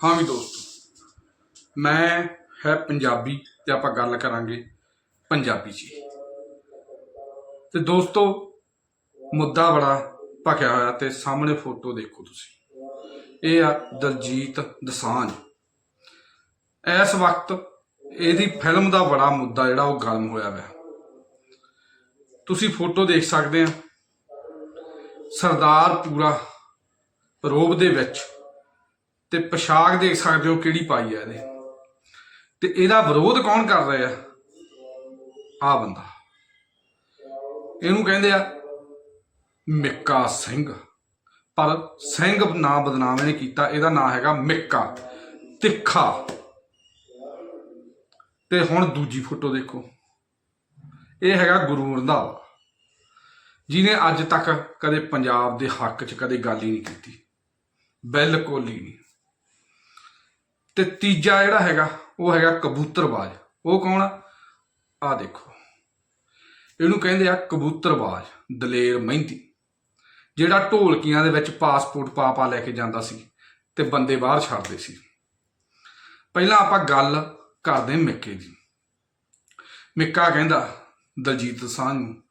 ਹਾਂ ਵੀ ਦੋਸਤੋ, ਮੈਂ ਹੈ ਪੰਜਾਬੀ ਤੇ ਆਪਾਂ ਗੱਲ ਕਰਾਂਗੇ ਪੰਜਾਬੀ 'ਚ ਤੇ ਦੋਸਤੋ, ਮੁੱਦਾ ਬੜਾ ਭਖਿਆ ਹੋਇਆ ਤੇ ਸਾਹਮਣੇ ਫੋਟੋ ਦੇਖੋ ਤੁਸੀਂ। ਇਹ ਆ ਦਲਜੀਤ ਦਸਾਂਝ। ਇਸ ਵਕਤ ਇਹਦੀ ਫਿਲਮ ਦਾ ਬੜਾ ਮੁੱਦਾ ਜਿਹੜਾ ਉਹ ਗਰਮ ਹੋਇਆ ਹੋਇਆ ਤੁਸੀਂ ਫੋਟੋ ਦੇਖ ਸਕਦੇ ਆ। ਸਰਦਾਰ ਪੂਰਾ ਰੋਬ ਦੇ ਵਿੱਚ ਤੇ ਪੋਸ਼ਾਕ ਦੇਖ ਸਕਦੇ ਹੋ ਕਿਹੜੀ ਪਾਈ ਹੈ ਇਹਦੇ ਤੇ ਇਹਦਾ ਵਿਰੋਧ ਕੌਣ ਕਰ ਰਿਹਾ ਆ ਬੰਦਾ। ਇਹਨੂੰ ਕਹਿੰਦੇ ਆ ਮਿੱਕਾ ਸਿੰਘ। ਪਰ ਸਿੰਘ ਨਾਂ ਬਦਨਾਮ ਇਹਨੇ ਕੀਤਾ, ਇਹਦਾ ਨਾਂ ਹੈਗਾ ਮਿੱਕਾ। ਤਿੱਖਾ। ਤੇ ਹੁਣ ਦੂਜੀ ਫੋਟੋ ਦੇਖੋ। ਇਹ ਹੈਗਾ ਗੁਰੂ ਰੰਧਾਵਾ ਜਿਨੇ ਅੱਜ ਤੱਕ ਕਦੇ ਪੰਜਾਬ ਦੇ ਹੱਕ 'ਚ ਕਦੇ ਗੱਲ ਹੀ ਨਹੀਂ ਕੀਤੀ। ਬਿਲਕੁਲ ਹੀ ਨਹੀਂ। ਤੇ ਤੀਜਾ ਜਿਹੜਾ ਹੈਗਾ, ਉਹ ਹੈਗਾ ਕਬੂਤਰਬਾਜ਼। ਉਹ ਕੌਣ ਆ? ਆ ਦੇਖੋ। ਇਹਨੂੰ ਕਹਿੰਦੇ ਆ ਕਬੂਤਰਬਾਜ਼, ਦਲੇਰ ਮਹਿੰਦੀ। ਜਿਹੜਾ ਢੋਲਕੀਆਂ ਦੇ ਵਿੱਚ ਪਾਸਪੋਰਟ ਪਾ ਪਾ ਲੈ ਕੇ ਜਾਂਦਾ ਸੀ ਤੇ ਬੰਦੇ ਬਾਹਰ ਛੱਡਦੇ ਸੀ। ਪਹਿਲਾਂ ਆਪਾਂ ਗੱਲ ਕਰਦੇ ਮਿੱਕੇ ਦੀ। ਮਿੱਕਾ ਕਹਿੰਦਾ, ਦਲਜੀਤ ਦਸਾਂਝ ਨੂੰ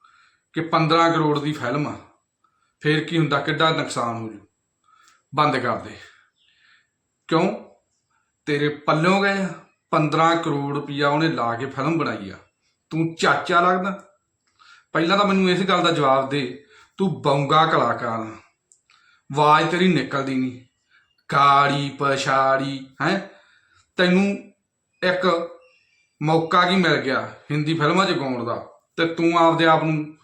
ਕਿ 15 ਕਰੋੜ ਦੀ ਫਿਲਮ ਆ, ਫੇਰ ਕੀ ਹੁੰਦਾ? ਕਿੱਡਾ ਨੁਕਸਾਨ ਹੋ ਜੂ? ਬੰਦ ਕਰ ਦੇ। ਕਿਉਂ? ਤੇਰੇ ਪੱਲੋਂ ਗਏ ਆ? 15 ਕਰੋੜ ਰੁਪਇਆ ਉਹਨੇ ਲਾ ਕੇ ਫਿਲਮ ਬਣਾਈ ਆ। ਤੂੰ ਚਾਚਾ ਲੱਗਦਾ। ਪਹਿਲਾਂ ਤਾਂ ਮੈਨੂੰ ਇਸ ਗੱਲ ਦਾ ਜਵਾਬ ਦੇ, ਤੂੰ ਬੌਂਗਾ ਕਲਾਕਾਰ ਆ। ਆਵਾਜ਼ ਤੇਰੀ ਨਿਕਲਦੀ ਨਹੀਂ। ਕਾੜੀ ਪਛਾੜੀ, ਹੈ? ਤੈਨੂੰ ਇੱਕ ਮੌਕਾ ਕੀ ਮਿਲ ਗਿਆ ਹਿੰਦੀ ਫਿਲਮਾਂ 'ਚ ਗਾਉਣ ਦਾ? ਤੇ ਤੂੰ ਆਪਦੇ ਆਪ ਨੂੰ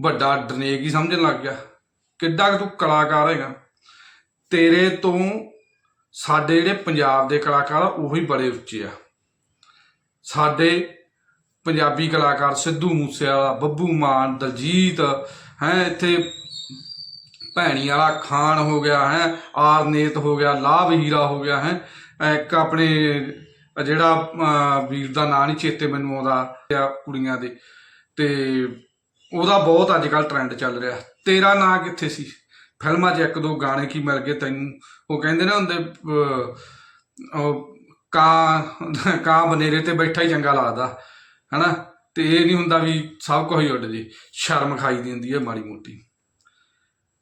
ਵੱਡਾ ਡਰਨੇਕ ਹੀ ਸਮਝਣ ਲੱਗ ਗਿਆ। ਕਿੱਡਾ ਤੂੰ ਕਲਾਕਾਰ ਹੈਗਾ। ਤੇਰੇ ਤੋਂ ਸਾਡੇ ਜਿਹੜੇ ਪੰਜਾਬ ਦੇ ਕਲਾਕਾਰ ਆ, ਉਹ ਹੀ ਬੜੇ ਉੱਚੇ ਆ। ਸਾਡੇ ਪੰਜਾਬੀ ਕਲਾਕਾਰ ਸਿੱਧੂ ਮੂਸੇਵਾਲਾ, ਬੱਬੂ ਮਾਨ, ਦਲਜੀਤ, ਹੈ, ਇੱਥੇ ਭੈਣੀ ਵਾਲਾ ਖਾਨ ਹੋ ਗਿਆ, ਹੈ, ਆਰਨੇਤ ਹੋ ਗਿਆ, ਲਾਭ ਹੀਰਾ ਹੋ ਗਿਆ, ਹੈ, ਇੱਕ ਆਪਣੇ ਜਿਹੜਾ ਵੀਰ ਦਾ ਨਾਂ ਨਹੀਂ ਚੇਤੇ ਮੈਨੂੰ ਆਉਂਦਾ ਕੁੜੀਆਂ ਦੇ। ਤੇ ਉਹਦਾ ਬਹੁਤ ਅੱਜ ਕੱਲ ਟ੍ਰੈਂਡ ਚੱਲ ਰਿਹਾ। ਤੇਰਾ ਨਾਂ ਕਿੱਥੇ ਸੀ? ਫਿਲਮਾਂ 'ਚ ਇੱਕ ਦੋ ਗਾਣੇ ਕੀ ਮਿਲ ਗਏ ਤੈਨੂੰ? ਉਹ ਕਹਿੰਦੇ ਨਾ ਹੁੰਦੇ ਉਹ ਕਾਂ ਕਾਂ ਬਨੇਰੇ ਤੇ ਬੈਠਾ ਹੀ ਚੰਗਾ ਲੱਗਦਾ, ਹਨਾ? ਤੇ ਇਹ ਨਹੀਂ ਹੁੰਦਾ ਵੀ ਸਭ ਕੁਝ ਹੀ ਉੱਡ ਜੇ। ਸ਼ਰਮ ਖਾਈ ਦੀ ਹੁੰਦੀ ਹੈ ਮਾੜੀ ਮੋਟੀ।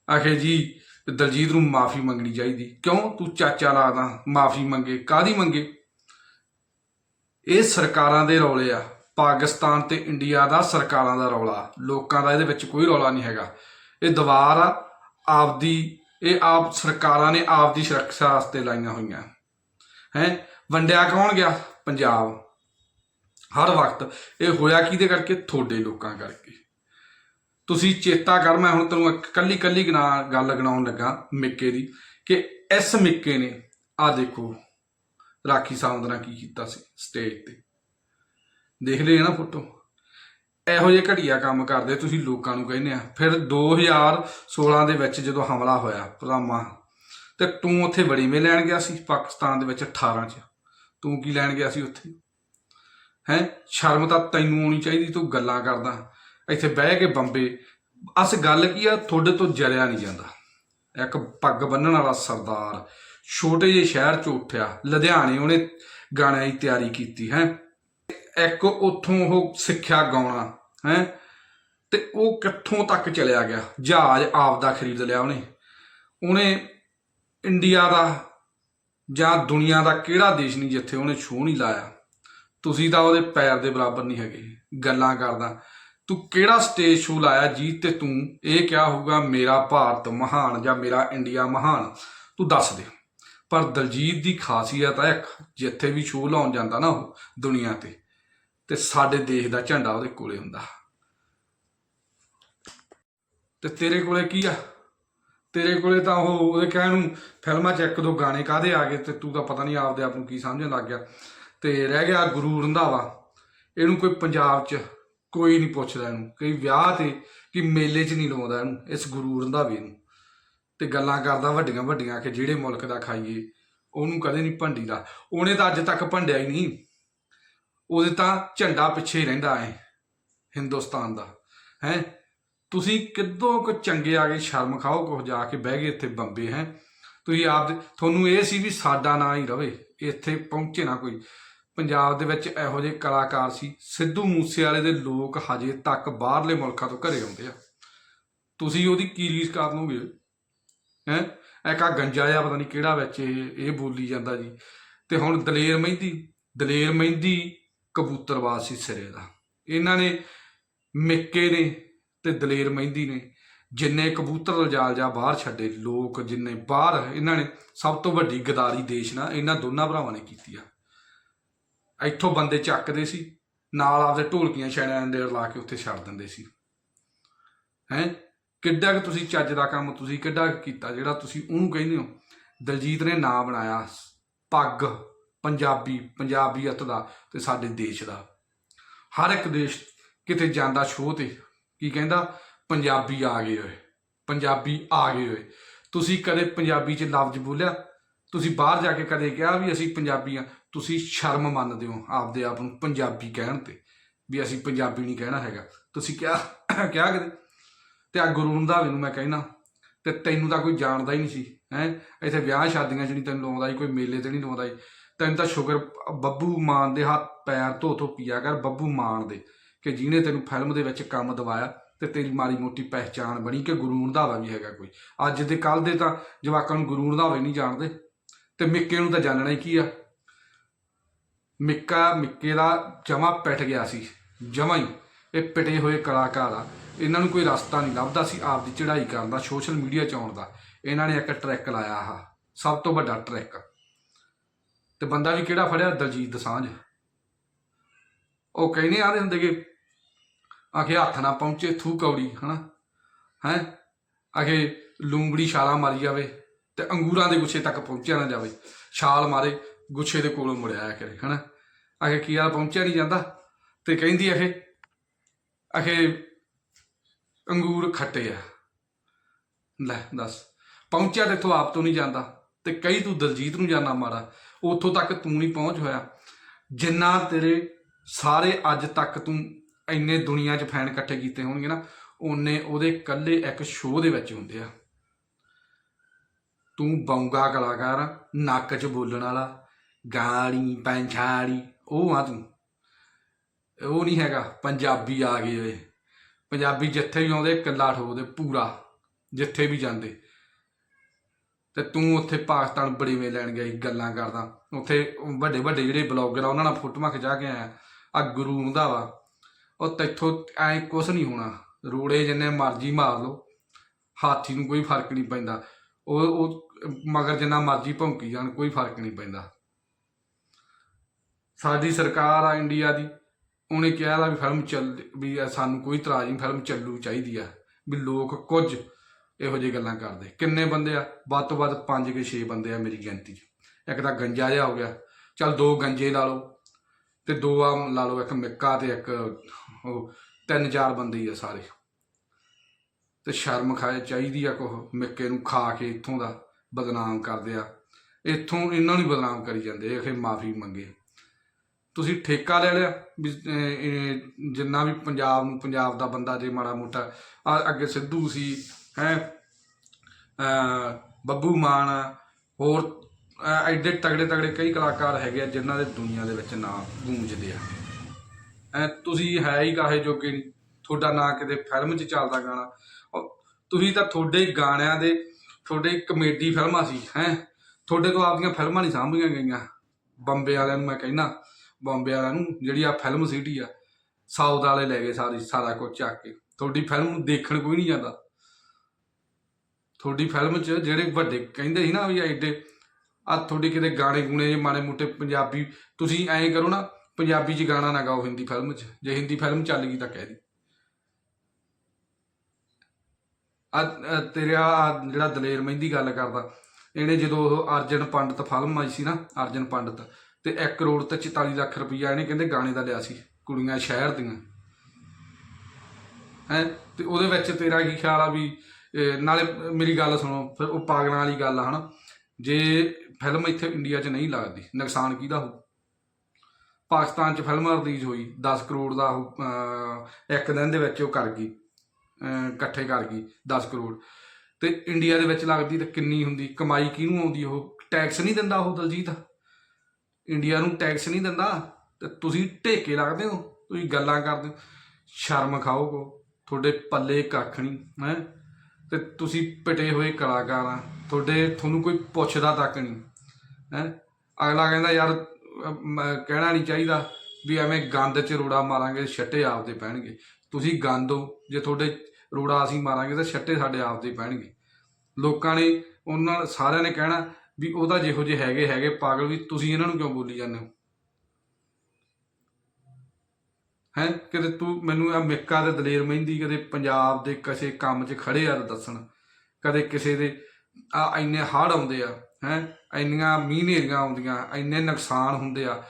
ਆਖੇ ਜੀ, ਦਲਜੀਤ ਨੂੰ ਮਾਫੀ ਮੰਗਣੀ ਚਾਹੀਦੀ। ਕਿਉਂ? ਤੂੰ ਚਾਚਾ ਲੱਗਦਾ ਮਾਫੀ ਮੰਗੇ। ਕਾਦੀ ਮੰਗੇ? ਇਹ ਸਰਕਾਰਾਂ ਦੇ ਰੌਲੇ ਆ। ਪਾਕਿਸਤਾਨ ਤੇ ਇੰਡੀਆ ਦਾ ਸਰਕਾਰਾਂ ਦਾ ਰੌਲਾ। ਲੋਕਾਂ ਦਾ ਇਹਦੇ ਵਿੱਚ ਕੋਈ ਰੌਲਾ ਨਹੀਂ ਹੈਗਾ। ਇਹ ਦੀਵਾਰ ਆ ਆਪਦੀ, ਇਹ ਆਪ ਸਰਕਾਰਾਂ ਨੇ ਆਪਦੀ ਸੁਰੱਖਿਆ ਵਾਸਤੇ ਲਾਈਆਂ ਹੋਈਆਂ। ਹੈ? ਵੰਡਿਆ ਕੌਣ ਗਿਆ? ਪੰਜਾਬ। ਹਰ ਵਕਤ ਇਹ ਹੋਇਆ ਕਿਹਦੇ ਕਰਕੇ? ਤੁਹਾਡੇ ਲੋਕਾਂ ਕਰਕੇ। ਤੁਸੀਂ ਚੇਤਾ ਕਰ, ਮੈਂ ਹੁਣ ਤੈਨੂੰ ਇੱਕ ਕੱਲੀ ਕੱਲੀ ਗੱਲ ਗਣਾਉਣ ਲੱਗਾ ਮਿੱਕੇ ਦੀ ਕਿ ਇਸ ਮਿੱਕੇ ਨੇ ਆ ਦੇਖੋ, ਰਾਖੀ ਸਾਵੰਤ ਨਾਲ ਕੀ ਕੀਤਾ ਸੀ ਸਟੇਜ ਤੇ। ਦੇਖ ਲਏ ਨਾ ਫੋਟੋ। ਇਹੋ ਜਿਹੇ ਘਟੀਆ ਕੰਮ ਕਰਦੇ ਤੁਸੀਂ ਲੋਕਾਂ ਨੂੰ ਕਹਿੰਦੇ ਆ। ਫਿਰ 2016 ਦੇ ਵਿੱਚ ਜਦੋਂ ਹਮਲਾ ਹੋਇਆ ਪਲਾਮਾ ਤੇ ਤੂੰ ਉੱਥੇ ਬੜੀ ਮੇ ਲੈਣ ਗਿਆ ਸੀ ਪਾਕਿਸਤਾਨ ਦੇ ਵਿੱਚ 18 ਚ। ਤੂੰ ਕੀ ਲੈਣ ਗਿਆ ਸੀ ਉੱਥੇ? ਹੈ? ਸ਼ਰਮ ਤਾਂ ਤੈਨੂੰ ਆਉਣੀ ਚਾਹੀਦੀ, ਤੂੰ ਗੱਲਾਂ ਕਰਦਾ। ਇੱਥੇ ਬਹਿ ਕੇ ਬੰਬੇ। ਅਸ ਗੱਲ ਕੀ ਆ? ਤੁਹਾਡੇ ਤੋਂ ਜਰਿਆ ਨਹੀਂ ਜਾਂਦਾ। ਇੱਕ ਪੱਗ ਬੰਨਣ ਵਾਲਾ ਸਰਦਾਰ ਛੋਟੇ ਜਿਹੇ ਸ਼ਹਿਰ ਚ ਉੱਠਿਆ। ਲੁਧਿਆਣੇ ਉਹਨੇ ਗਾਣਿਆਂ ਦੀ ਤਿਆਰੀ ਕੀਤੀ, ਹੈ? ਇੱਕ ਉੱਥੋਂ ਉਹ ਸਿੱਖਿਆ ਗਾਉਣਾ, ਹੈ? ਤੇ ਉਹ ਕਿੱਥੋਂ ਤੱਕ ਚਲਿਆ ਗਿਆ? ਜਹਾਜ਼ ਆਪਦਾ ਖਰੀਦ ਲਿਆ ਉਹਨੇ। ਉਹਨੇ ਇੰਡੀਆ ਦਾ ਜਾਂ ਦੁਨੀਆ ਦਾ ਕਿਹੜਾ ਦੇਸ਼ ਨਹੀਂ ਜਿੱਥੇ ਉਹਨੇ ਛੋਹ ਨਹੀਂ ਲਾਇਆ? ਤੁਸੀਂ ਤਾਂ ਉਹਦੇ ਪੈਰ ਦੇ ਬਰਾਬਰ ਨਹੀਂ ਹੈਗੇ, ਗੱਲਾਂ ਕਰਦਾ। ਤੂੰ ਕਿਹੜਾ ਸਟੇਜ ਸ਼ੋ ਲਾਇਆ ਜੀ ਤੇ ਤੂੰ? ਇਹ ਕਿਹਾ ਹੋਊਗਾ? ਮੇਰਾ ਭਾਰਤ ਮਹਾਨ ਜਾਂ ਮੇਰਾ ਇੰਡੀਆ ਮਹਾਨ? ਤੂੰ ਦੱਸ ਦੇ। ਪਰ ਦਲਜੀਤ ਦੀ ਖਾਸੀਅਤ ਹੈ ਇੱਕ, ਜਿੱਥੇ ਵੀ ਸ਼ੋਅ ਲਾਉਣ ਜਾਂਦਾ ਨਾ ਉਹ ਦੁਨੀਆ ਤੇ। ਤੇ ਸਾਡੇ ਦੇਸ਼ ਦਾ ਝੰਡਾ ਉਹਦੇ ਕੋਲੇ ਹੁੰਦਾ। ਤੇ ਤੇਰੇ ਕੋਲੇ ਕੀ ਆ? ਤੇਰੇ ਕੋਲੇ ਤਾਂ ਉਹ ਉਹਦੇ ਕਹਿਣ ਨੂੰ ਫਿਲਮਾਂ 'ਚ ਇੱਕ ਦੋ ਗਾਣੇ ਕਾਦੇ ਆ ਗਏ ਤੇ ਤੂੰ ਤਾਂ ਪਤਾ ਨਹੀਂ ਆਪਦੇ ਆਪ ਨੂੰ ਕੀ ਸਮਝਣ ਲੱਗ ਗਿਆ। ਤੇ ਰਹਿ ਗਿਆ ਗੁਰੂ ਰੰਧਾਵਾ। ਇਹਨੂੰ ਕੋਈ ਪੰਜਾਬ 'ਚ ਕੋਈ ਨਹੀਂ ਪੁੱਛਦਾ ਇਹਨੂੰ। ਕਈ ਵਿਆਹ ਤੇ ਕਿ ਮੇਲੇ 'ਚ ਨਹੀਂ ਲਵਾਉਂਦਾ ਇਹਨੂੰ, ਇਸ ਗੁਰੂ ਰੰਧਾਵੇ ਨੂੰ। ਤੇ ਗੱਲਾਂ ਕਰਦਾ ਵੱਡੀਆਂ ਵੱਡੀਆਂ ਕਿ ਜਿਹੜੇ ਮੁਲਕ ਦਾ ਖਾਈਏ, ਉਹਨੂੰ ਕਦੇ ਨਹੀਂ ਭੰਡੀਦਾ। ਉਹਨੇ ਤਾਂ ਅੱਜ ਤੱਕ ਭੰਡਿਆ ਹੀ ਨਹੀਂ। ਉਹਦੇ ਤਾਂ ਝੰਡਾ ਪਿੱਛੇ ਰਹਿੰਦਾ ਹੈ ਹਿੰਦੁਸਤਾਨ ਦਾ। ਹੈ? ਤੁਸੀਂ ਕਿੱਦੋਂ ਕੁ ਚੰਗੇ ਆ ਗਏ ਸ਼ਰਮ ਖਾਓ ਕੁਝ ਜਾ ਕੇ ਬਹਿ ਗਏ ਇੱਥੇ ਬੰਬੇ, ਹੈ? ਤੁਸੀਂ ਆਪ ਤੁਹਾਨੂੰ ਇਹ ਸੀ ਵੀ ਸਾਡਾ ਨਾਂ ਹੀ ਰਵੇ, ਇੱਥੇ ਪਹੁੰਚੇ ਨਾ ਕੋਈ। ਪੰਜਾਬ ਦੇ ਵਿੱਚ ਇਹੋ ਜਿਹੇ ਕਲਾਕਾਰ ਸੀ, ਸਿੱਧੂ ਮੂਸੇਵਾਲੇ ਦੇ ਲੋਕ ਹਜੇ ਤੱਕ ਬਾਹਰਲੇ ਮੁਲਕਾਂ ਤੋਂ ਘਰੇ ਆਉਂਦੇ ਆ। ਤੁਸੀਂ ਉਹਦੀ ਕੀ ਰੀਸ ਕਰ ਲਓਗੇ ਹੈ? ਇੱਕ ਆ ਗੰਜਾ ਜਿਹਾ ਪਤਾ ਨਹੀਂ ਕਿਹੜਾ ਵਿੱਚ ਇਹ ਇਹ ਬੋਲੀ ਜਾਂਦਾ ਜੀ। ਤੇ ਹੁਣ ਦਲੇਰ ਮਹਿੰਦੀ ਦਲੇਰ ਮਹਿੰਦੀ ਕਬੂਤਰਬਾਜ਼ ਸੀ ਸਿਰੇ ਦਾ। ਇਹਨਾਂ ਨੇ ਮਿੱਕੇ ਨੇ ਤੇ ਦਲੇਰ ਮਹਿੰਦੀ ਨੇ ਜਿੰਨੇ ਕਬੂਤਰ ਰਜਾਲ ਜਾ ਬਾਹਰ ਛੱਡੇ, ਲੋਕ ਜਿੰਨੇ ਬਾਹਰ, ਇਹਨਾਂ ਨੇ ਸਭ ਤੋਂ ਵੱਡੀ ਗਦਾਰੀ ਦੇਸ਼ ਨਾਲ ਇਹਨਾਂ ਦੋਨਾਂ ਭਰਾਵਾਂ ਨੇ ਕੀਤੀ ਆ। ਇੱਥੋਂ ਬੰਦੇ ਚੱਕਦੇ ਸੀ, ਨਾਲ ਆਪਦੇ ਢੋਲਕੀਆਂ ਛੈਣਿਆਂ ਦੇ ਲਾ ਕੇ ਉੱਥੇ ਛੱਡ ਦਿੰਦੇ ਸੀ। ਹੈ? ਕਿੱਡਾ ਕਿ ਤੁਸੀਂ ਚੱਜ ਦਾ ਕੰਮ ਤੁਸੀਂ ਕਿੱਡਾ ਕੁ ਕੀਤਾ ਜਿਹੜਾ ਤੁਸੀਂ ਉਹਨੂੰ ਕਹਿੰਦੇ ਹੋ? ਦਲਜੀਤ ਨੇ ਨਾਂ ਬਣਾਇਆ, ਪੱਗ। ਪੰਜਾਬੀ ਪੰਜਾਬੀਅਤ ਦਾ ਤੇ ਸਾਡੇ ਦੇਸ਼ ਦਾ। ਹਰ ਇੱਕ ਦੇਸ਼ ਕਿਤੇ ਜਾਂਦਾ ਸ਼ੋਅ ਤੇ, ਕੀ ਕਹਿੰਦਾ? ਪੰਜਾਬੀ ਆ ਗਏ ਓਏ ਪੰਜਾਬੀ ਆ ਗਏ ਓਏ ਤੁਸੀਂ ਕਦੇ ਪੰਜਾਬੀ 'ਚ ਲਫ਼ਜ਼ ਬੋਲਿਆ? ਤੁਸੀਂ ਬਾਹਰ ਜਾ ਕੇ ਕਦੇ ਕਿਹਾ ਵੀ ਅਸੀਂ ਪੰਜਾਬੀ ਆ ਤੁਸੀਂ ਸ਼ਰਮ ਮੰਨਦੇ ਹੋ ਆਪਦੇ ਆਪ ਨੂੰ ਪੰਜਾਬੀ ਕਹਿਣ ਤੇ, ਵੀ ਅਸੀਂ ਪੰਜਾਬੀ ਨਹੀਂ ਕਹਿਣਾ ਹੈਗਾ। ਤੁਸੀਂ ਕਿਹਾ ਕਿਹਾ ਕਦੇ? ਤੇ ਆ ਗੁਰੂ ਰੰਧਾਵੇ ਨੂੰ ਮੈਂ ਕਹਿਣਾ ਤੇ ਤੈਨੂੰ ਤਾਂ ਕੋਈ ਜਾਣਦਾ ਹੀ ਨਹੀਂ ਸੀ, ਹੈ? ਇੱਥੇ ਵਿਆਹ ਸ਼ਾਦੀਆਂ 'ਚ ਨਹੀਂ ਤੈਨੂੰ ਲਾਉਂਦਾ ਸੀ, ਕੋਈ ਮੇਲੇ ਤੇ ਨਹੀਂ ਲਾਉਂਦਾ ਸੀ। ਤੈਨੂੰ ਤਾਂ ਸ਼ੁਕਰ, ਬੱਬੂ ਮਾਨ ਦੇ ਹੱਥ ਪੈਰ ਧੋ ਧੋ ਪੀਆ ਕਰ, ਬੱਬੂ ਮਾਨ ਦੇ, ਕਿ ਜਿਹਨੇ ਤੈਨੂੰ ਫਿਲਮ ਦੇ ਵਿੱਚ ਕੰਮ ਦਵਾਇਆ ਤੇ ਤੇਰੀ ਮਾੜੀ ਮੋਟੀ ਪਹਿਚਾਣ ਬਣੀ ਕਿ ਗੁਰੂ ਰੰਧਾਵਾ ਵੀ ਹੈਗਾ ਕੋਈ। ਅੱਜ ਦੇ ਕੱਲ ਦੇ ਤਾਂ ਜਵਾਕਾਂ ਨੂੰ ਗੁਰੂ ਰੰਧਾਵਾ ਹੀ ਨਹੀਂ ਜਾਣਦੇ, ਤੇ ਮਿੱਕੇ ਨੂੰ ਤਾਂ ਜਾਣਨਾ ਹੀ ਕੀ ਆ? ਮਿੱਕਾ, ਮਿੱਕੇ ਦਾ ਜਮਾ ਪਿੱਟ ਗਿਆ ਸੀ, ਜਮਾ ਹੀ। ਇਹ ਪਿਟੇ ਹੋਏ ਕਲਾਕਾਰ ਆ, ਇਹਨਾਂ ਨੂੰ ਕੋਈ ਰਸਤਾ ਨਹੀਂ ਲੱਭਦਾ ਸੀ ਆਪ ਦੀ ਚੜ੍ਹਾਈ ਕਰਨ ਦਾ, ਸੋਸ਼ਲ ਮੀਡੀਆ 'ਚ ਆਉਣ ਦਾ। ਇਹਨਾਂ ਨੇ ਇੱਕ ਟਰੈਕ ਲਾਇਆ ਆ ਸਭ ਤੋਂ ਵੱਡਾ ਟਰੈਕ। ਤੇ ਬੰਦਾ ਵੀ ਕਿਹੜਾ ਫੜਿਆ? ਦਲਜੀਤ ਦਸਾਂਝ। ਉਹ ਕਹਿੰਦੇ ਆਦੇ ਹੁੰਦੇ ਕਿ ਆਖੇ ਹੱਥ ਨਾ ਪਹੁੰਚੇ ਥੂ ਕੌੜੀ, ਹਨਾ? ਹੈ? ਆਖੇ ਲੂੰਬੜੀ ਛਾਲਾ ਮਾਰੀ ਜਾਵੇ ਤੇ ਅੰਗੂਰਾਂ ਦੇ ਗੁੱਛੇ ਤੱਕ ਪਹੁੰਚਿਆ ਨਾ ਜਾਵੇ। ਛਾਲ ਮਾਰੇ, ਗੁੱਛੇ ਦੇ ਕੋਲੋਂ ਮੁੜਿਆ ਆਇਆ ਕਰੇ, ਹਨਾ? ਆਖੇ ਕੀ ਆ ਪਹੁੰਚਿਆ ਨਹੀਂ ਜਾਂਦਾ? ਤੇ ਕਹਿੰਦੀ ਆਖੇ ਆਖੇ ਅੰਗੂਰ ਖੱਟੇ ਆ। ਲੈ ਦੱਸ, ਪਹੁੰਚਿਆ ਤੇ ਤੂੰ ਆਪ ਤੋਂ ਨਹੀਂ ਜਾਂਦਾ ਤੇ ਕਈ ਤੂੰ ਦਲਜੀਤ ਨੂੰ ਜਾਣਾ ਮਾੜਾ। ਉੱਥੋਂ ਤੱਕ ਤੂੰ ਨਹੀਂ ਪਹੁੰਚ ਹੋਇਆ। ਜਿੰਨਾ ਤੇਰੇ ਸਾਰੇ ਅੱਜ ਤੱਕ ਤੂੰ ਇੰਨੇ ਦੁਨੀਆ 'ਚ ਫੈਨ ਇਕੱਠੇ ਕੀਤੇ ਹੋਣਗੇ ਨਾ ਉਹਨੇ ਉਹਦੇ ਇਕੱਲੇ ਇੱਕ ਸ਼ੋਅ ਦੇ ਵਿੱਚ ਹੁੰਦੇ ਆ। ਤੂੰ ਬੌਂਗਾ ਕਲਾਕਾਰ, ਨੱਕ 'ਚ ਬੋਲਣ ਵਾਲਾ, ਗਾਲੀ ਪੰਛਾੜੀ ਉਹ ਆ ਤੂੰ। ਉਹ ਨਹੀਂ ਹੈਗਾ, ਪੰਜਾਬੀ ਆ ਗਏ ਓਏ। ਪੰਜਾਬੀ ਜਿੱਥੇ ਵੀ ਆਉਂਦੇ ਕੱਲਾ ਠੋਕਦੇ ਪੂਰਾ, ਜਿੱਥੇ ਵੀ ਜਾਂਦੇ। ਤੇ ਤੂੰ ਉੱਥੇ ਪਾਕਿਸਤਾਨ ਬੜੀ ਲੈਣ ਗਿਆ ਸੀ, ਗੱਲਾਂ ਕਰਦਾ। ਉੱਥੇ ਵੱਡੇ ਵੱਡੇ ਜਿਹੜੇ ਬਲੌਗਰ ਆ ਉਹਨਾਂ ਨਾਲ ਫੋਟੋਆਂ ਖਿਚਾ ਕੇ ਆਇਆ। ਆ ਗੁਰੂ ਹੁੰਦਾ ਵਾ। ਉਹ ਤੈਥੋਂ ਐ ਕੁਛ ਨਹੀਂ ਹੋਣਾ। ਰੋੜੇ ਜਿੰਨੇ ਮਰਜ਼ੀ ਮਾਰ ਲਓ। ਹਾਥੀ ਨੂੰ ਕੋਈ ਫ਼ਰਕ ਨਹੀਂ ਪੈਂਦਾ। ਉਹ ਉਹ ਮਗਰ ਜਿੰਨਾ ਮਰਜ਼ੀ ਭੌਂਕੀ ਜਾਣ ਕੋਈ ਫ਼ਰਕ ਨਹੀਂ ਪੈਂਦਾ। ਸਾਡੀ ਸਰਕਾਰ ਆ ਇੰਡੀਆ ਦੀ। ਉਹਨੇ ਕਿਹਾ ਦਾ ਵੀ ਫਿਲਮ ਚੱਲ ਵੀ ਸਾਨੂੰ ਕੋਈ ਇਤਰਾਜ਼ ਨਹੀਂ ਫਿਲਮ ਚੱਲੂ ਚਾਹੀਦੀ ਆ। ਵੀ ਲੋਕ ਕੁਝ ਇਹੋ ਜਿਹੀ ਗੱਲਾਂ ਕਰਦੇ। ਕਿੰਨੇ ਬੰਦੇ ਆ? ਵੱਧ ਤੋਂ ਵੱਧ 5 ਕੇ 6 ਬੰਦੇ ਆ ਮੇਰੀ ਗਿਣਤੀ 'ਚ। ਇੱਕ ਤਾਂ ਗੰਜਾ ਜਿਹਾ ਹੋ ਗਿਆ। ਚੱਲ ਦੋ ਗੰਜੇ ਲਾ ਲਓ ਤੇ ਦੋ ਆ ਲਾ ਲਓ, ਇੱਕ ਮਿੱਕਾ ਤੇ ਇੱਕ ਉਹ ਤਿੰਨ ਚਾਰ ਬੰਦੇ ਹੀ ਆ ਸਾਰੇ। ਤੇ ਸ਼ਰਮ ਖਾਏ ਚਾਹੀਦੀ ਆ ਕੋ ਮਿੱਕੇ ਨੂੰ ਖਾ ਕੇ ਇੱਥੋਂ ਦਾ ਬਦਨਾਮ ਕਰਦੇ ਆ। ਇੱਥੋਂ ਇਹਨਾਂ ਨੂੰ ਬਦਨਾਮ ਕਰੀ ਜਾਂਦੇ ਇਹ ਮਾਫੀ ਮੰਗੇ। ਤੁਸੀਂ ਠੇਕਾ ਲੈ ਲਿਆ ਵੀ ਜਿੰਨਾ ਵੀ ਪੰਜਾਬ ਨੂੰ ਪੰਜਾਬ ਦਾ ਬੰਦਾ ਜੇ ਮਾੜਾ ਮੋਟਾ, ਆ ਅੱਗੇ ਸਿੱਧੂ ਸੀ ਹੈ ਬੱਬੂ ਮਾਨ, ਹੋਰ ਐਡੇ ਤਗੜੇ ਤਗੜੇ ਕਈ ਕਲਾਕਾਰ ਹੈਗੇ ਆ ਜਿਨ੍ਹਾਂ ਦੇ ਦੁਨੀਆ ਦੇ ਵਿੱਚ ਨਾਂ ਗੂੰਜਦੇ ਆ। ਐ ਤੁਸੀਂ ਹੈ ਹੀ ਕਾਹੇ ਜੋਗੇ ਨਹੀਂ? ਤੁਹਾਡਾ ਨਾਂ ਕਿਤੇ ਫਿਲਮ 'ਚ ਚੱਲਦਾ ਗਾਣਾ। ਉਹ ਤੁਸੀਂ ਤਾਂ ਤੁਹਾਡੇ ਗਾਣਿਆਂ ਦੇ, ਤੁਹਾਡੇ ਕਮੇਡੀ ਫਿਲਮਾਂ ਸੀ, ਹੈ? ਤੁਹਾਡੇ ਤੋਂ ਆਪਦੀਆਂ ਫਿਲਮਾਂ ਨਹੀਂ ਸਾਂਭੀਆਂ ਗਈਆਂ। ਬੰਬੇ ਵਾਲਿਆਂ ਨੂੰ ਮੈਂ ਕਹਿਣਾ ਬੰਬੇ ਵਾਲਿਆਂ ਨੂੰ ਜਿਹੜੀ ਆ ਫਿਲਮ ਸਿਟੀ ਆ, ਸਾਊਥ ਵਾਲੇ ਲੈ ਗਏ ਸਾਰੀ, ਸਾਰਾ ਕੁਝ ਚੱਕ ਕੇ। ਤੁਹਾਡੀ ਫਿਲਮ ਨੂੰ ਦੇਖਣ ਕੋਈ ਨਹੀਂ ਜਾਂਦਾ। ਤੁਹਾਡੀ ਫਿਲਮ 'ਚ ਜਿਹੜੇ ਵੱਡੇ ਕਹਿੰਦੇ ਸੀ ਨਾ ਵੀ ਐਡੇ ਆ ਤੁਹਾਡੇ ਕਿਤੇ ਗਾਣੇ ਗੁਣੇ ਜੇ ਮਾੜੇ ਮੋਟੇ ਪੰਜਾਬੀ, ਤੁਸੀਂ ਐਂ ਕਰੋ ਨਾ, ਪੰਜਾਬੀ 'ਚ ਗਾਣਾ ਨਾ ਗਾਓ ਹਿੰਦੀ ਫਿਲਮ 'ਚ, ਜੇ ਹਿੰਦੀ ਫਿਲਮ ਚੱਲ ਗਈ ਤਾਂ ਕਹਿ ਦੀ। ਆ ਤੇਰਾ ਜਿਹੜਾ ਦਲੇਰ ਮਹਿੰਦੀ ਗੱਲ ਕਰਦਾ, ਇਹਨੇ ਜਦੋਂ ਉਹ ਅਰਜਨ ਪੰਡਤ ਫਿਲਮ ਆਈ ਸੀ ਨਾ, ਅਰਜਨ ਪੰਡਤ, ਤੇ 1 ਕਰੋੜ ਤੇ 44 ਲੱਖ ਰੁਪਈਆ ਇਹਨੇ ਕਹਿੰਦੇ ਗਾਣੇ ਦਾ ਲਿਆ ਸੀ, ਕੁੜੀਆਂ ਸ਼ਹਿਰ ਦੀਆਂ। ਹੈ, ਤੇ ਉਹਦੇ ਵਿੱਚ ਤੇਰਾ ਕੀ ਖਿਆਲ ਆ ਵੀ ਨਾਲੇ ਮੇਰੀ ਗੱਲ ਸੁਣੋ ਫਿਰ ਉਹ ਪਾਗਲਾਂ ਵਾਲੀ ਗੱਲ ਆ ਹਨਾ? ਜੇ ਫਿਲਮ ਇੱਥੇ ਇੰਡੀਆ 'ਚ ਨਹੀਂ ਲੱਗਦੀ ਨੁਕਸਾਨ ਕਿਹਦਾ ਹੋ ਪਾਕਿਸਤਾਨ 'ਚ ਫਿਲਮ ਰਿਲੀਜ਼ ਹੋਈ 10 ਕਰੋੜ ਦਾ ਉਹ, ਇੱਕ ਦਿਨ ਦੇ ਵਿੱਚ ਉਹ ਕਰ ਗਈ ਇਕੱਠੇ ਕਰ ਗਈ 10 ਕਰੋੜ। ਤੇ ਇੰਡੀਆ ਦੇ ਵਿੱਚ ਲੱਗਦੀ ਤਾਂ ਕਿੰਨੀ ਹੁੰਦੀ ਕਮਾਈ ਕਿਹਨੂੰ ਆਉਂਦੀ ਉਹ? ਟੈਕਸ ਨਹੀਂ ਦਿੰਦਾ ਉਹ ਦਲਜੀਤ? ਇੰਡੀਆ ਨੂੰ ਟੈਕਸ ਨਹੀਂ ਦਿੰਦਾ? ਤੇ ਤੁਸੀਂ ਢੇਕੇ ਲੱਗਦੇ ਹੋ ਤੁਸੀਂ ਗੱਲਾਂ ਕਰਦੇ ਹੋ ਸ਼ਰਮ ਖਾਓ ਕੋ ਤੁਹਾਡੇ ਪੱਲੇ ਕੱਖ ਨਹੀਂ ਹੈ? ਤੇ ਤੁਸੀਂ ਪਟੇ ਹੋਏ ਕਲਾਕਾਰ ਆ, ਤੁਹਾਡੇ, ਤੁਹਾਨੂੰ ਕੋਈ ਪੁੱਛਦਾ ਤੱਕ ਨਹੀਂ, ਹੈ? ਅਗਲਾ ਕਹਿੰਦਾ, ਯਾਰ ਕਹਿਣਾ ਨਹੀਂ ਚਾਹੀਦਾ ਵੀ ਐਵੇਂ ਗੰਦ 'ਚ ਰੋੜਾ ਮਾਰਾਂਗੇ, ਛੱਟੇ ਆਪਦੇ ਪੈਣਗੇ। ਤੁਸੀਂ ਗੰਦ ਹੋ, ਜੇ ਤੁਹਾਡੇ ਰੋੜਾ ਅਸੀਂ ਮਾਰਾਂਗੇ ਤਾਂ ਛੱਟੇ ਸਾਡੇ ਆਪਦੇ ਪੈਣਗੇ। ਲੋਕਾਂ ਨੇ, ਉਹਨਾਂ ਸਾਰਿਆਂ ਨੇ ਕਹਿਣਾ ਵੀ ਉਹਦਾ ਜਿਹੋ ਜਿਹੇ ਹੈਗੇ ਹੈਗੇ ਪਾਗਲ ਵੀ ਤੁਸੀਂ ਇਹਨਾਂ ਨੂੰ ਕਿਉਂ ਬੋਲੀ ਜਾਂਦੇ ਹੋ? ਹੈ? ਕਿਤੇ ਤੂੰ ਮੈਨੂੰ ਆ ਮਿੱਕਾ ਤੇ ਦਲੇਰ ਮਹਿੰਦੀ ਕਦੇ ਪੰਜਾਬ ਦੇ ਕਿਸੇ ਕੰਮ 'ਚ ਖੜੇ ਆ ਦੱਸਣ। ਕਦੇ ਕਿਸੇ ਦੇ ਆ ਇੰਨੇ ਹੜ੍ਹ ਆਉਂਦੇ ਆ ਹੈ? ਇੰਨੀਆਂ ਮੀਂਹ ਹਨੇਰੀਆਂ ਆਉਂਦੀਆਂ ਇੰਨੇ ਨੁਕਸਾਨ ਹੁੰਦੇ ਆ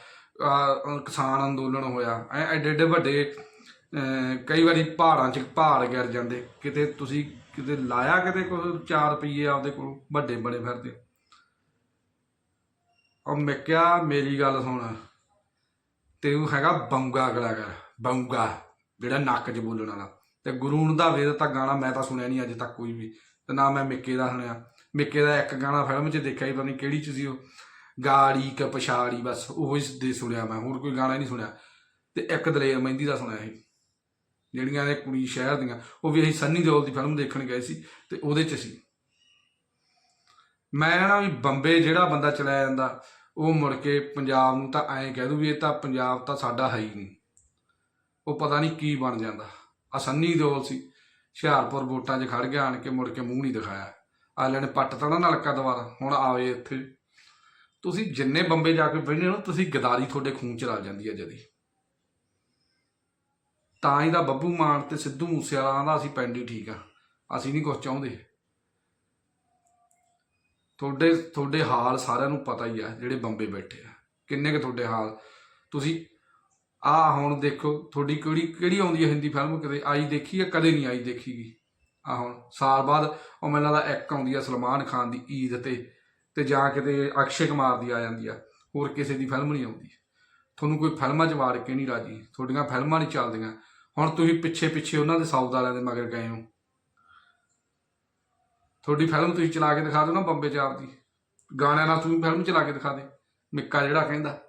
ਕਿਸਾਨ ਅੰਦੋਲਨ ਹੋਇਆ। ਐ ਐਡੇ ਐਡੇ ਵੱਡੇ ਅਹ, ਕਈ ਵਾਰੀ ਪਹਾੜਾਂ 'ਚ ਪਹਾੜ ਗਿਰ ਜਾਂਦੇ। ਕਿਤੇ ਤੁਸੀਂ ਕਿਤੇ ਲਾਇਆ ਕਿਤੇ ਕੋਈ 4 ਰੁਪਏ ਆਪਦੇ ਕੋਲ? ਵੱਡੇ ਬਣੇ ਫਿਰਦੇ। ਉਹ ਮੈਂ ਕਿਹਾ ਮੇਰੀ ਗੱਲ ਸੁਣ। ਤੇ ਉਹ ਹੈਗਾ ਬੰਗਾ ਕਲਾਕਾਰ ਬੰਗਾ ਜਿਹੜਾ ਨੱਕ 'ਚ ਬੋਲਣ ਵਾਲਾ। ਤੇ ਗੁਰੂਣ ਦਾ ਦਾ ਤਾਂ ਗਾਣਾ ਮੈਂ ਤਾਂ ਸੁਣਿਆ ਨਹੀਂ ਅਜੇ ਤੱਕ ਕੋਈ ਵੀ। ਤੇ ਨਾ ਮੈਂ ਮਿੱਕੇ ਦਾ ਸੁਣਿਆ। ਮਿੱਕੇ ਦਾ ਇੱਕ ਗਾਣਾ ਫਿਲਮ 'ਚ ਦੇਖਿਆ ਹੀ ਪਤਾ ਨਹੀਂ ਕਿਹੜੀ 'ਚ ਸੀ ਉਹ। ਗਾੜੀ ਕ ਪਛਾੜੀ, ਬਸ ਉਹ ਹੀ ਦੇ ਸੁਣਿਆ ਮੈਂ, ਹੋਰ ਕੋਈ ਗਾਣਾ ਹੀ ਨਹੀਂ ਸੁਣਿਆ। ਤੇ ਇੱਕ ਦਲੇਰ ਮਹਿੰਦੀ ਦਾ ਸੁਣਿਆ ਸੀ। ਜਿਹੜੀਆਂ ਨੇ ਕੁੜੀ ਸ਼ਹਿਰ ਦੀਆਂ, ਉਹ ਵੀ ਅਸੀਂ ਸੰਨੀ ਦਿਓਲ ਦੀ ਫਿਲਮ ਦੇਖਣ ਗਏ ਸੀ ਤੇ ਉਹਦੇ 'ਚ ਸੀ। ਮੈਂ ਨਾ ਵੀ ਬੰਬੇ ਜਿਹੜਾ ਬੰਦਾ ਚਲਾਇਆ ਜਾਂਦਾ, ਉਹ ਮੁੜ ਕੇ ਪੰਜਾਬ ਨੂੰ ਤਾਂ ਐਂ ਕਹਿ ਦੂ ਵੀ ਇਹ ਤਾਂ ਪੰਜਾਬ ਤਾਂ ਸਾਡਾ ਹੈ ਹੀ ਨਹੀਂ ਉਹ ਪਤਾ ਨਹੀਂ ਕੀ ਬਣ ਜਾਂਦਾ। ਆ ਸੰਨੀ ਦਿਓਲ ਸੀ, ਹੁਸ਼ਿਆਰਪੁਰ ਵੋਟਾਂ 'ਚ ਖੜ ਗਿਆ, ਆਣ ਕੇ ਮੁੜ ਕੇ ਮੂੰਹ ਨਹੀਂ ਦਿਖਾਇਆ। ਆਲੇ ਨੇ ਪੱਟ ਤਾ ਨਲਕਾ ਦੁਬਾਰਾ, ਹੁਣ ਆਵੇ ਇੱਥੇ। ਤੁਸੀਂ ਜਿੰਨੇ ਬੰਬੇ ਜਾ ਕੇ ਬੈਠੇ ਹੋ, ਤੁਸੀਂ ਗਦਾਰੀ ਤੁਹਾਡੇ ਖੂਨ ਚ ਰਲ ਜਾਂਦੀ ਹੈ ਜਦੀ। ਤਾਂ ਹੀ ਦਾ ਬੱਬੂ ਮਾਨ ਤੇ ਸਿੱਧੂ ਮੂਸੇਵਾਲਾ ਦਾ ਅਸੀਂ ਪਿੰਡ ਹੀ ਠੀਕ ਆ, ਅਸੀਂ ਨਹੀਂ ਕੁਝ ਚਾਹੁੰਦੇ। ਤੁਹਾਡੇ ਤੁਹਾਡੇ ਹਾਲ ਸਾਰਿਆਂ ਨੂੰ ਪਤਾ ਹੀ ਆ, ਜਿਹੜੇ ਬੰਬੇ ਬੈਠੇ ਆ। ਕਿੰਨੇ ਕੁ ਤੁਹਾਡੇ ਹਾਲ? ਤੁਸੀਂ ਆ ਹੁਣ ਦੇਖੋ, ਤੁਹਾਡੀ ਕਿਹੜੀ ਕਿਹੜੀ ਆਉਂਦੀ ਹੈ ਹਿੰਦੀ ਫਿਲਮ ਕਦੇ ਆਈ ਦੇਖੀ ਹੈ ਕਦੇ ਨਹੀਂ ਆਈ ਦੇਖੀਗੀ? ਆ ਹੁਣ ਸਾਲ ਬਾਅਦ ਉਹ ਮੈਨੂੰ ਲੱਗਦਾ ਇੱਕ ਆਉਂਦੀ ਆ ਸਲਮਾਨ ਖਾਨ ਦੀ ਈਦ ਤੇ ਤੇ ਜਾਂ ਕਿਤੇ ਅਕਸ਼ੇ ਕੁਮਾਰ ਦੀ ਆ ਜਾਂਦੀ ਆ। ਹੋਰ ਕਿਸੇ ਦੀ ਫਿਲਮ ਨਹੀਂ ਆਉਂਦੀ। ਤੁਹਾਨੂੰ ਕੋਈ ਫਿਲਮਾਂ 'ਚ ਵਾੜ ਕੇ ਨਹੀਂ ਰਾਜੀ। ਤੁਹਾਡੀਆਂ ਫਿਲਮਾਂ ਨਹੀਂ ਚੱਲਦੀਆਂ। ਹੁਣ ਤੁਸੀਂ ਪਿੱਛੇ ਪਿੱਛੇ ਉਹਨਾਂ ਦੇ ਸਾਊਦ ਵਾਲਿਆਂ ਦੇ ਮਗਰ ਗਏ ਹੋ। ਤੁਹਾਡੀ ਫਿਲਮ ਤੁਸੀਂ ਚਲਾ ਕੇ ਦਿਖਾ ਦਿਓ ਨਾ ਬੰਬੇ 'ਚ ਆਪਦੀ ਗਾਣਿਆਂ ਨਾਲ ਤੁਸੀਂ ਫਿਲਮ ਚਲਾ ਕੇ ਦਿਖਾ ਦੇ। ਮਿੱਕਾ ਜਿਹੜਾ ਕਹਿੰਦਾ।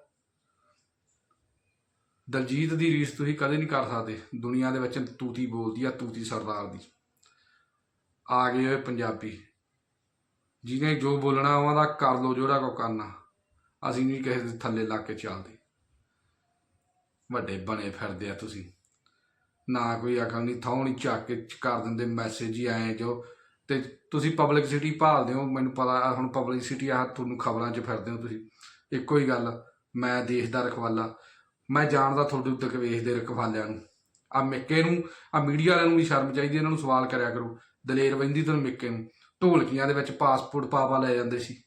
ਦਲਜੀਤ ਦੀ ਰੀਸ ਤੁਸੀਂ ਕਦੇ ਨਹੀਂ ਕਰ ਸਕਦੇ। ਦੁਨੀਆ ਦੇ ਵਿੱਚ ਤੂਤੀ ਬੋਲਦੀ ਆ, ਤੂਤੀ ਸਰਦਾਰ ਦੀ। ਆ ਗਏ ਹੋਏ ਪੰਜਾਬੀ। ਜਿਹਨੇ ਜੋ ਬੋਲਣਾ ਉਹਨਾਂ ਦਾ ਕਰ ਲੋ ਜਿਹੜਾ ਕੋ ਕਰਨਾ। ਅਸੀਂ ਨਹੀਂ ਕਿਸੇ ਦੇ ਥੱਲੇ ਲਾ ਕੇ ਚੱਲਦੇ। ਵੱਡੇ ਬਣੇ ਫਿਰਦੇ ਆ ਤੁਸੀਂ। ਨਾ ਕੋਈ ਅਕਲ ਨਹੀਂ ਥਾਂ ਨਹੀਂ ਚੱਕ ਕੇ ਕਰ ਦਿੰਦੇ ਮੈਸੇਜ ਹੀ ਆਏ ਜੋ। ਤੇ ਤੁਸੀਂ ਪਬਲਿਸਿਟੀ ਭਾਲਦੇ ਹੋ, ਮੈਨੂੰ ਪਤਾ ਆ, ਹੁਣ ਪਬਲਿਸਿਟੀ ਆ, ਤੁਹਾਨੂੰ ਖਬਰਾਂ 'ਚ ਫਿਰਦੇ ਹੋ ਤੁਸੀਂ। ਇੱਕੋ ਹੀ ਗੱਲ, ਮੈਂ ਦੇਸ਼ ਦਾ ਰਖਵਾਲਾ। ਮੈਂ ਜਾਣਦਾ ਤੁਹਾਡੇ ਉੱਤੇ ਵੇਖਦੇ ਰਖਵਾਲਿਆਂ ਨੂੰ। ਆ ਮਿੱਕੇ ਨੂੰ ਆ ਮੀਡੀਆ ਵਾਲਿਆਂ ਨੂੰ ਵੀ ਸ਼ਰਮ ਚਾਹੀਦੀ ਇਹਨਾਂ ਨੂੰ ਸਵਾਲ ਕਰਿਆ ਕਰੋ। ਦਲੇਰ ਵੰਦੀ ਤੋਂ ਮਿੱਕੇ ਨੂੰ। ਢੋਲਕੀਆਂ ਦੇ ਵਿੱਚ ਪਾਸਪੋਰਟ ਪਾਪਾ ਲੈ ਜਾਂਦੇ ਸੀ।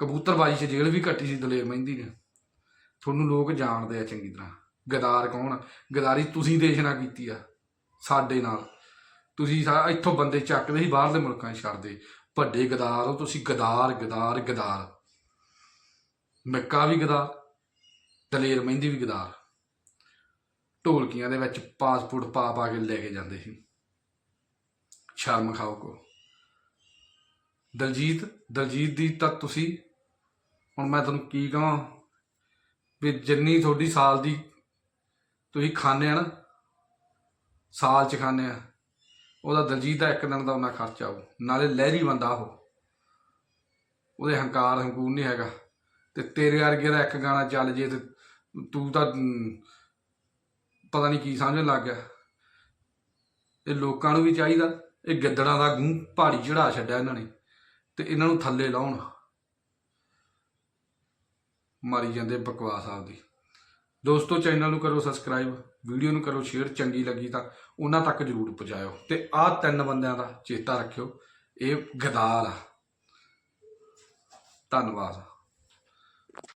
ਕਬੂਤਰਬਾਜੀ 'ਚ ਜੇਲ੍ਹ ਵੀ ਕੱਟੀ ਸੀ ਦਲੇਰ ਮਹਿੰਦੀ ਨੇ। ਤੁਹਾਨੂੰ ਲੋਕ ਜਾਣਦੇ ਆ ਚੰਗੀ ਤਰ੍ਹਾਂ। ਗਦਾਰ ਕੌਣ ਗਦਾਰੀ ਤੁਸੀਂ ਦੇਸ਼ ਨਾਲ ਕੀਤੀ ਆ, ਸਾਡੇ ਨਾਲ। ਤੁਸੀਂ ਇੱਥੋਂ ਬੰਦੇ ਚੱਕਦੇ ਸੀ ਬਾਹਰਲੇ ਮੁਲਕਾਂ 'ਚ ਛੱਡਦੇ। ਵੱਡੇ ਗਦਾਰ ਹੋ ਤੁਸੀਂ, ਗਦਾਰ ਗਦਾਰ ਗਦਾਰ। ਮਿੱਕਾ ਵੀ ਗਦਾਰ। ਦਲੇਰ ਮਹਿੰਦੀ ਵੀ ਗਦਾਰ। ਢੋਲਕੀਆਂ ਦੇ ਵਿੱਚ ਪਾਸਪੋਰਟ ਪਾ ਪਾ ਕੇ ਲੈ ਕੇ ਜਾਂਦੇ ਸੀ। ਸ਼ਰਮ ਖਾਓ ਕੋ। ਦਲਜੀਤ ਦਲਜੀਤ ਦੀ ਤਾਂ ਤੁਸੀਂ, ਹੁਣ ਮੈਂ ਤੁਹਾਨੂੰ ਕੀ ਕਹਾਂ ਵੀ ਜਿੰਨੀ ਤੁਹਾਡੀ ਸਾਲ ਦੀ ਤੁਸੀਂ ਖਾਣੇ ਆ ਨਾ, ਸਾਲ ਚ ਖਾਣੇ ਆ, ਉਹਦਾ ਦਲਜੀਤ ਦਾ ਇੱਕ ਦਿਨ ਦਾ ਉਹਨਾਂ ਖਰਚਾ ਉਹ ਨਾਲੇ ਲਹਿਰੀ ਬੰਦਾ ਉਹ। ਉਹਦੇ ਹੰਕਾਰ ਹੰਕੂਰ ਨਹੀਂ ਹੈਗਾ। ਤੇ ਤੇਰੇ ਵਰਗੇ ਦਾ ਇੱਕ ਗਾਣਾ ਚੱਲ ਜੇ ਤੇ ਤੂੰ ਤਾਂ ਪਤਾ ਨਹੀਂ ਕੀ ਸਮਝਣ ਲੱਗ ਗਿਆ। ਇਹ ਲੋਕਾਂ ਨੂੰ ਵੀ ਚਾਹੀਦਾ, ਇਹ ਗਿੱਦੜਾਂ ਦਾ ਗੂੰ ਪਹਾੜੀ ਚੜਾ ਛੱਡਿਆ ਇਹਨਾਂ ਨੇ, ਤੇ ਇਹਨਾਂ ਨੂੰ ਥੱਲੇ ਲਾਉਣ। ਮਾਰੀ ਜਾਂਦੇ ਬਕਵਾਸ ਆਪਦੀ। ਦੋਸਤੋ, ਚੈਨਲ ਨੂੰ ਕਰੋ ਸਬਸਕ੍ਰਾਈਬ ਵੀਡੀਓ ਨੂੰ ਕਰੋ ਸ਼ੇਅਰ ਚੰਗੀ ਲੱਗੀ ਤਾਂ ਉਹਨਾਂ ਤੱਕ ਜਰੂਰ ਪਹੁੰਚਾਇਓ। ਤੇ ਆਹ ਤਿੰਨ ਬੰਦਿਆਂ ਦਾ ਚੇਤਾ ਰੱਖਿਓ, ਇਹ ਗਦਾਰ ਆ। ਧੰਨਵਾਦ।